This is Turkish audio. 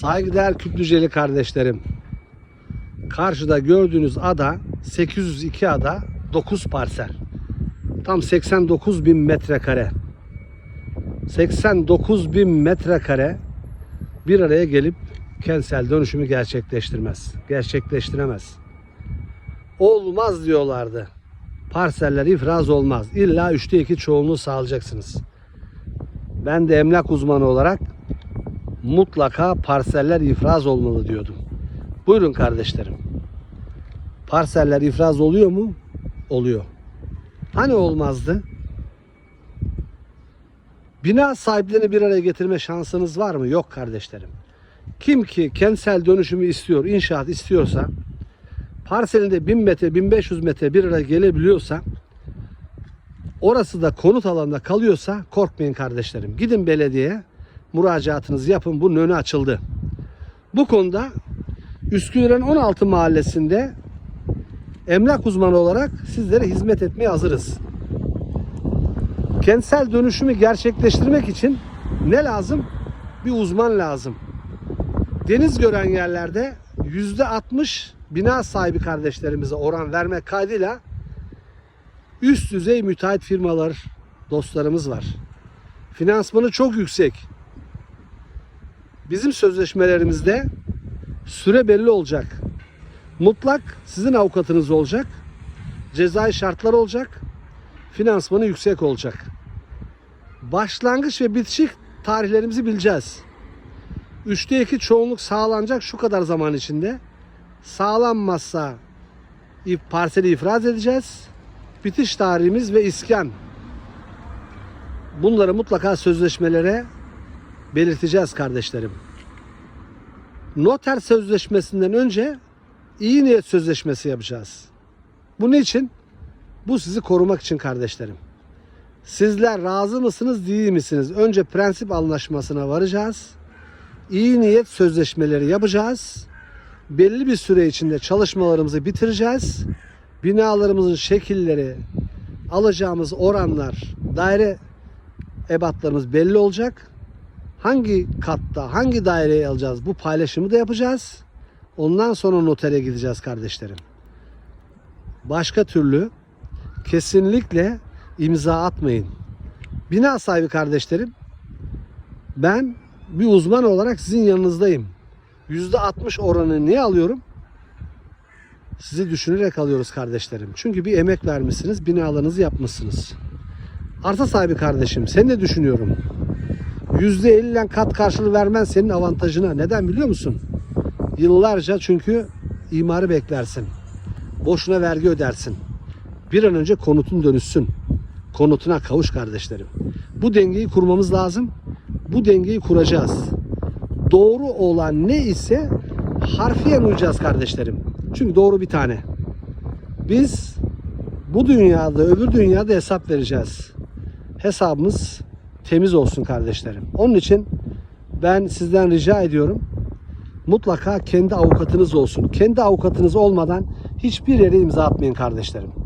Saygıdeğer Küplüceli kardeşlerim. Karşıda gördüğünüz ada 802 ada 9 parsel. Tam 89 bin metrekare. 89 bin metrekare bir araya gelip kentsel dönüşümü gerçekleştirmez. Gerçekleştiremez. Olmaz diyorlardı. Parseller ifraz olmaz. İlla üçte iki çoğunluğu sağlayacaksınız. Ben de emlak uzmanı olarak mutlaka parseller ifraz olmalı diyordum. Buyurun kardeşlerim. Parseller ifraz oluyor mu? Oluyor. Hani olmazdı? Bina sahiplerini bir araya getirme şansınız var mı? Yok kardeşlerim. Kim ki kentsel dönüşümü istiyor, inşaat istiyorsa, parselinde 1000 metre, 1500 metre bir araya gelebiliyorsa, orası da konut alanında kalıyorsa korkmayın kardeşlerim. Gidin belediyeye, müracaatınızı yapın. Bunun önü açıldı. Bu konuda Üsküdar'ın 16 mahallesinde emlak uzmanı olarak sizlere hizmet etmeye hazırız. Kentsel dönüşümü gerçekleştirmek için ne lazım? Bir uzman lazım. Deniz gören yerlerde %60 bina sahibi kardeşlerimize oran vermek kaydıyla üst düzey müteahhit firmalar dostlarımız var. Finansmanı çok yüksek. Bizim sözleşmelerimizde süre belli olacak. Mutlak sizin avukatınız olacak. Cezai şartlar olacak. Finansmanı yüksek olacak. Başlangıç ve bitişik tarihlerimizi bileceğiz. Üçte iki çoğunluk sağlanacak şu kadar zaman içinde. Sağlanmazsa parseli ifraz edeceğiz. Bitiş tarihimiz ve iskan. Bunları mutlaka sözleşmelere belirteceğiz kardeşlerim. Noter sözleşmesinden önce iyi niyet sözleşmesi yapacağız. Bunun için bu sizi korumak için kardeşlerim. Sizler razı mısınız değil misiniz? Önce prensip anlaşmasına varacağız. İyi niyet sözleşmeleri yapacağız. Belli bir süre içinde çalışmalarımızı bitireceğiz. Binalarımızın şekilleri, alacağımız oranlar, daire ebatlarımız belli olacak. Hangi katta, hangi daireyi alacağız bu paylaşımı da yapacağız. Ondan sonra notere gideceğiz kardeşlerim. Başka türlü kesinlikle imza atmayın. Bina sahibi kardeşlerim ben bir uzman olarak sizin yanınızdayım. %60 oranı niye alıyorum? Sizi düşünerek alıyoruz kardeşlerim. Çünkü bir emek vermişsiniz, binalarınızı yapmışsınız. Arsa sahibi kardeşim, seni de düşünüyorum. %50'den kat karşılığı vermen senin avantajına. Neden biliyor musun? Yıllarca çünkü imarı beklersin. Boşuna vergi ödersin. Bir an önce konutun dönüşsün. Konutuna kavuş kardeşlerim. Bu dengeyi kurmamız lazım. Bu dengeyi kuracağız. Doğru olan ne ise harfiyen uyacağız kardeşlerim. Çünkü doğru bir tane. Biz bu dünyada öbür dünyada hesap vereceğiz. Hesabımız temiz olsun kardeşlerim. Onun için ben sizden rica ediyorum. Mutlaka kendi avukatınız olsun. Kendi avukatınız olmadan hiçbir yere imza atmayın kardeşlerim.